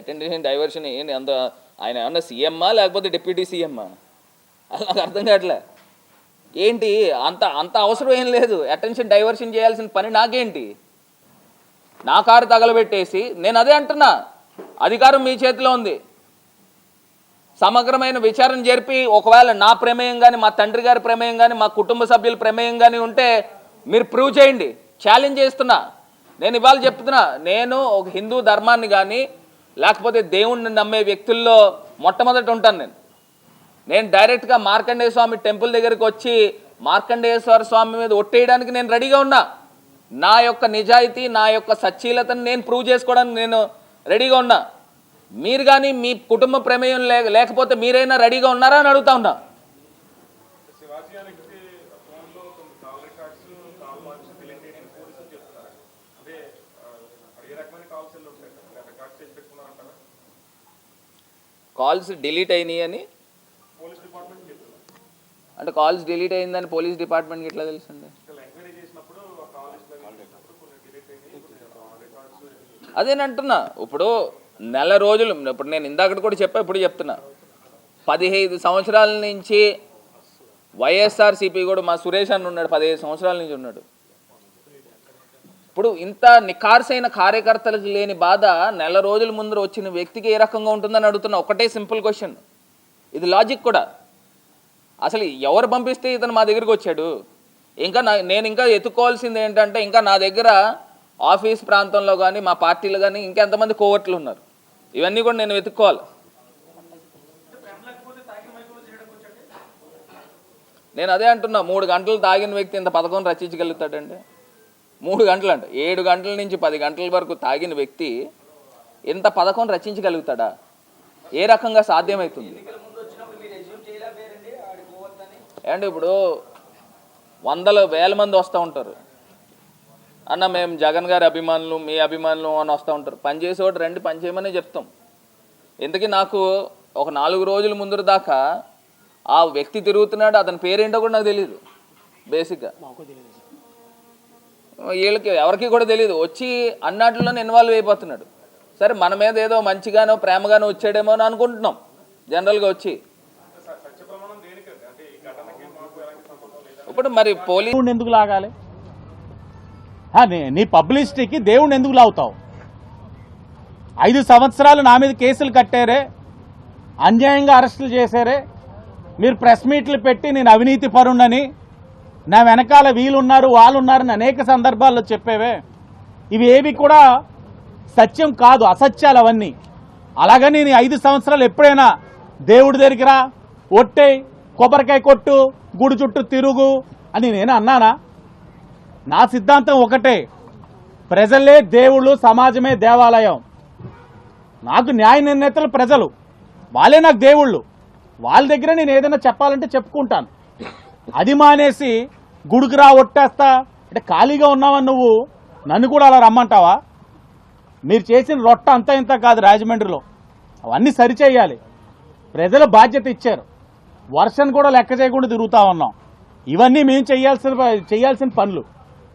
అటెండేషన్ diversion ఏంటి అంత ఆయన ఏమన్నా సీఎమ్మా లేకపోతే డిప్యూటీ సీఎమ్మా? అది నాకు అర్థం కావట్లే. ఏంటి? అంత అంత అవసరం ఏం లేదు. అటెన్షన్ డైవర్షన్ చేయాల్సిన పని నాకేంటి? నా కారు తగలబెట్టేసి నేను అదే అంటున్నా. అధికారం మీ చేతిలో ఉంది. సమగ్రమైన విచారణ జరిపి ఒకవేళ నా ప్రమేయం కానీ మా తండ్రి గారి ప్రమేయం కానీ మా కుటుంబ సభ్యుల ప్రమేయం కానీ ఉంటే మీరు ప్రూవ్ చేయండి. ఛాలెంజ్ చేస్తున్నా. నేను ఇవాళ చెప్తున్నా. నేను ఒక హిందూ ధర్మాన్ని కానీ లేకపోతే దేవుణ్ణి నమ్మే వ్యక్తుల్లో మొట్టమొదట ఉంటాను నేను. నేను డైరెక్ట్గా మార్కండేయ స్వామి టెంపుల్ దగ్గరికి వచ్చి మార్కండేశ్వర స్వామి మీద ఒట్టేయడానికి నేను రెడీగా ఉన్నా. నా యొక్క నిజాయితీ నా యొక్క సచ్చీలతను నేను ప్రూవ్ చేసుకోవడానికి నేను రెడీగా ఉన్నా. మీరు కానీ మీ కుటుంబ ప్రమేయం లేకపోతే మీరైనా రెడీగా ఉన్నారా అని అడుగుతా ఉన్నా శివాజీ అనే వ్యక్తి ఫోన్లో కొన్ని call records call marks delete చేయడం పోలీసులు చెప్తున్నారు అంటే ఆ, ఏ రకమైన కాల్స్ వెళ్ళి ఉంటాయి రికార్డ్స్ చేసి పెట్టుకున్నారంటారా కాల్స్ డిలీట్ అయినాయి అని అంటే కాల్స్ డిలీట్ అయిందని పోలీస్ డిపార్ట్మెంట్కి ఎట్లా తెలుసండి అదేనంటున్నా ఇప్పుడు నెల రోజులు ఇప్పుడు నేను ఇందాకటి కూడా చెప్పా ఇప్పుడు చెప్తున్నా. పదిహేను సంవత్సరాల నుంచి వైఎస్ఆర్సీపీ కూడా మా సురేష్ అన్న ఉన్నాడు పదిహేను సంవత్సరాల నుంచి ఉన్నాడు. ఇప్పుడు ఇంత నిఖార్సైన కార్యకర్తలకు లేని బాధ నెల రోజుల ముందు వచ్చిన వ్యక్తికి ఏ రకంగా ఉంటుందని అడుగుతున్నా? ఒకటే సింపుల్ క్వశ్చన్. ఇది లాజిక్ కూడా. అసలు ఎవరు పంపిస్తే ఇతను మా దగ్గరికి వచ్చాడు? ఇంకా నా నేను ఇంకా ఎత్తుకోవాల్సింది ఏంటంటే ఇంకా నా దగ్గర ఆఫీస్ ప్రాంతంలో కానీ మా పార్టీలో కానీ ఇంకా ఎంతమంది కోవట్లు ఉన్నారు. ఇవన్నీ కూడా నేను వెతుక్కోవాలి. నేను అదే అంటున్నా మూడు గంటలు తాగిన వ్యక్తి ఇంత పథకం రచించగలుగుతాడండి మూడు గంటలు అంట ఏడు గంటల నుంచి పది గంటల వరకు తాగిన వ్యక్తి ఇంత పథకం రచించగలుగుతాడా? ఏ రకంగా సాధ్యమవుతుంది ఏమంటే ఇప్పుడు వందల వేల మంది వస్తూ ఉంటారు. అన్న మేము జగన్ గారి అభిమానులు మీ అభిమానులు అని వస్తూ ఉంటారు. పని చేసేవాడు రండి పని చేయమని చెప్తాం. ఎందుకు నాకు ఒక నాలుగు రోజుల ముందు దాకా ఆ వ్యక్తి తిరుగుతున్నాడు అతని పేరేంటో కూడా నాకు తెలియదు బేసిక్గా. వీళ్ళకి ఎవరికి కూడా తెలియదు వచ్చి అన్నాటిలోనే ఇన్వాల్వ్ అయిపోతున్నాడు. సరే మన మీద ఏదో మంచిగానో ప్రేమగానో వచ్చాడేమో అని అనుకుంటున్నాం. జనరల్గా వచ్చి. ఇప్పుడు మరి పోలీసు ఎందుకు లాగాలి? నీ- పబ్లిసిటీకి దేవుణ్ణి ఎందుకు లాగుతావు? ఐదు సంవత్సరాలు నా మీద కేసులు కట్టారే అన్యాయంగా అరెస్టులు చేశారే మీరు ప్రెస్ మీట్లు పెట్టి నేను అవినీతి పరుణని నా వెనకాల వీళ్ళున్నారు వాళ్ళున్నారని అనేక సందర్భాల్లో చెప్పేవే. ఇవి ఏవి కూడా సత్యం కాదు అసత్యాలు అవన్నీ. అలాగని నేను ఐదు సంవత్సరాలు ఎప్పుడైనా దేవుడి దగ్గరికి రా కొబ్బరికాయ కొట్టు గుడి చుట్టూ తిరుగు అని నేను అన్నానా? నా సిద్ధాంతం ఒకటే ప్రజలే దేవుళ్ళు సమాజమే దేవాలయం. నాకు న్యాయ నిర్ణేతలు ప్రజలు. వాళ్ళే నాకు దేవుళ్ళు. వాళ్ళ దగ్గర నేను ఏదైనా చెప్పాలంటే చెప్పుకుంటాను. అది మానేసి గుడికి రా ఒట్టేస్తా. అంటే ఖాళీగా ఉన్నావని నువ్వు? నన్ను కూడా అలా రమ్మంటావా? మీరు చేసిన రొట్ట అంతా ఇంత కాదు రాజమండ్రిలో. అవన్నీ సరిచేయాలి. ప్రజలు బాధ్యత ఇచ్చారు. వర్షం కూడా లెక్క చేయకుండా తిరుగుతా ఉన్నాం. ఇవన్నీ మేము చేయాల్సిన చేయాల్సిన పనులు.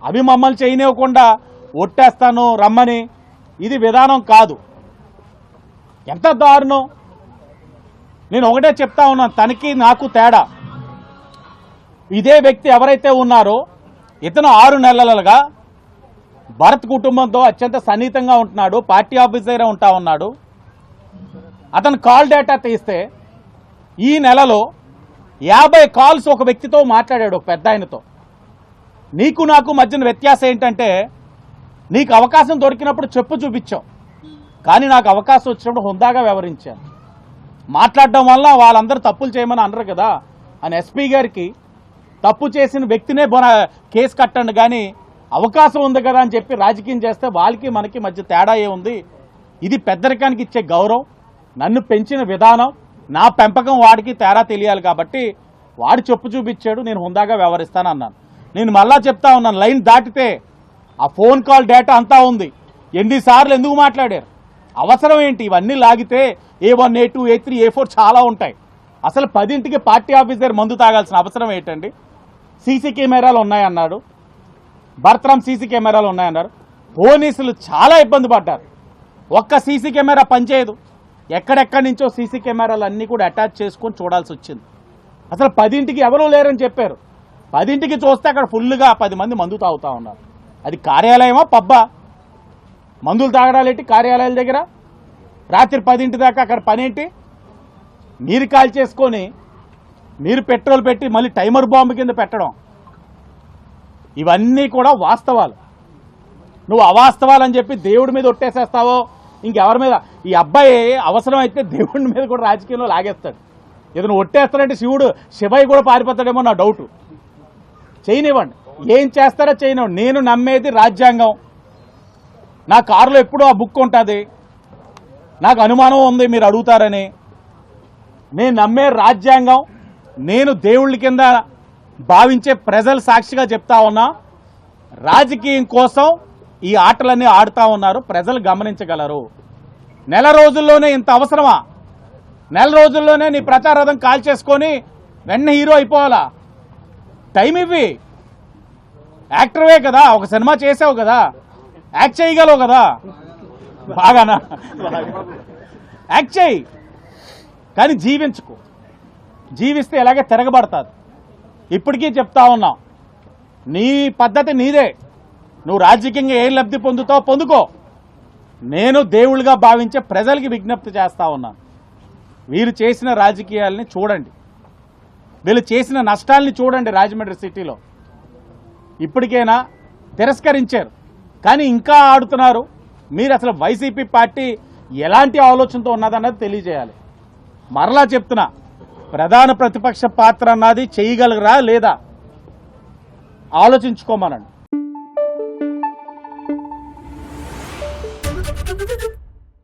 అవి మమ్మల్ని చేయనివ్వకుండా ఒట్టేస్తాను రమ్మని. ఇది విధానం కాదు. ఎంత దారుణం. నేను ఒకటే చెప్తా ఉన్నాను తనకి నాకు తేడా. ఇదే వ్యక్తి ఎవరైతే ఉన్నారో ఇతను ఆరు నెలలుగా భరత్ కుటుంబంతో అత్యంత సన్నిహితంగా ఉంటున్నాడు పార్టీ ఆఫీసర్ ఉంటా ఉన్నాడు. అతను కాల్ డేటా తీస్తే ఈ నెలలో యాభై కాల్స్ ఒక వ్యక్తితో మాట్లాడాడు ఒక పెద్ద ఆయనతో. నీకు నాకు మధ్యన వ్యత్యాసం ఏంటంటే నీకు అవకాశం దొరికినప్పుడు చెప్పు చూపించావు. కానీ నాకు అవకాశం వచ్చినప్పుడు హుందాగా వ్యవహరించాను. మాట్లాడడం వల్ల వాళ్ళందరూ తప్పులు చేయమని అనరు కదా. అని ఎస్పీ గారికి తప్పు చేసిన వ్యక్తినే బొన కేసు కట్టండి కానీ అవకాశం ఉంది కదా అని చెప్పి రాజకీయం చేస్తే వాళ్ళకి మనకి మధ్య తేడా ఏముంది ఇది పెద్దరికానికి ఇచ్చే గౌరవం నన్ను పెంచిన విధానం నా పెంపకం వాడికి తేడా తెలియాలి కాబట్టి వాడు చెప్పు చూపించాడు నేను హుందాగా వ్యవహరిస్తాను అన్నాను. నేను మళ్ళా చెప్తా ఉన్నాను లైన్ దాటితే ఆ ఫోన్ కాల్ డేటా అంతా ఉంది. ఎన్నిసార్లు ఎందుకు మాట్లాడారు? అవసరం ఏంటి? ఇవన్నీ లాగితే A one A two A three A four చాలా ఉంటాయి. అసలు పదింటికి పార్టీ ఆఫీసర్ మందు తాగాల్సిన అవసరం ఏంటండి? సీసీ కెమెరాలు ఉన్నాయన్నాడు. భర్తరం సీసీ కెమెరాలు ఉన్నాయన్నారు. పోలీసులు చాలా ఇబ్బంది పడ్డారు. ఒక్క సీసీ కెమెరా పనిచేయదు. ఎక్కడెక్కడి నుంచో సీసీ కెమెరాలు అన్నీ కూడా అటాచ్ చేసుకొని చూడాల్సి వచ్చింది. అసలు పదింటికి ఎవరూ లేరని చెప్పారు. పదింటికి చూస్తే అక్కడ ఫుల్గా పది మంది మందు తాగుతా ఉన్నారు. అది కార్యాలయమా పబ్బా? మందులు తాగడాలేంటి కార్యాలయాల దగ్గర? రాత్రి పదింటి దాకా అక్కడ పనేంటి? మీరు కాల్ చేసుకొని మీరు పెట్రోల్ పెట్టి మళ్ళీ టైమర్ బాంబు కింద పెట్టడం. ఇవన్నీ కూడా వాస్తవాలు. నువ్వు అవాస్తవాలని చెప్పి దేవుడి మీద ఒట్టేసేస్తావో ఇంకెవరి మీద? ఈ అబ్బాయి అవసరమైతే దేవుడి మీద కూడా రాజకీయంలో లాగేస్తాడు. ఏదైనా ఒట్టేస్తాడంటే శివుడు శివయ్య కూడా పారిపోతాడేమో నా డౌట్ చేయనివ్వండి. ఏం చేస్తారో చేయనివ్వండి. నేను నమ్మేది రాజ్యాంగం. నా కారులో ఎప్పుడూ ఆ బుక్ ఉంటుంది. నాకు అనుమానం ఉంది మీరు అడుగుతారని. నేను నమ్మే రాజ్యాంగం. నేను దేవుళ్ళ కింద భావించే ప్రజలు సాక్షిగా చెప్తా ఉన్నా రాజకీయం కోసం ఈ ఆటలన్నీ ఆడుతూ ఉన్నారు ప్రజలు గమనించగలరు. నెల రోజుల్లోనే ఇంత అవసరమా? నెల రోజుల్లోనే నీ ప్రచారథం కాల్ చేసుకొని వెన్న హీరో అయిపోవాలా? టైం ఇవ్వి. యాక్టర్వే కదా ఒక సినిమా చేసావు కదా యాక్ట్ చేయగలవు కదా. బాగానా? యాక్ట్ చేయి. కానీ జీవించుకో. జీవిస్తే ఎలాగే తిరగబడతాది. ఇప్పటికీ చెప్తా ఉన్నాం నీ పద్ధతి నీదే. నువ్వు రాజకీయంగా ఏ లబ్ధి పొందుతావు పొందుకో. నేను దేవుళ్ళుగా భావించే ప్రజలకి విజ్ఞప్తి చేస్తా ఉన్నాను వీరు చేసిన రాజకీయాలని చూడండి. వీళ్ళు చేసిన నష్టాల్ని చూడండి రాజమండ్రి సిటీలో. ఇప్పటికైనా తిరస్కరించారు కానీ ఇంకా ఆడుతున్నారు. మీరు అసలు వైసీపీ పార్టీ ఎలాంటి ఆలోచనతో ఉన్నదన్నది తెలియజేయాలి. మరలా చెప్తున్నా ప్రధాన ప్రతిపక్ష పాత్ర అన్నది చేయగలరా లేదా? ఆలోచించుకోమనండి.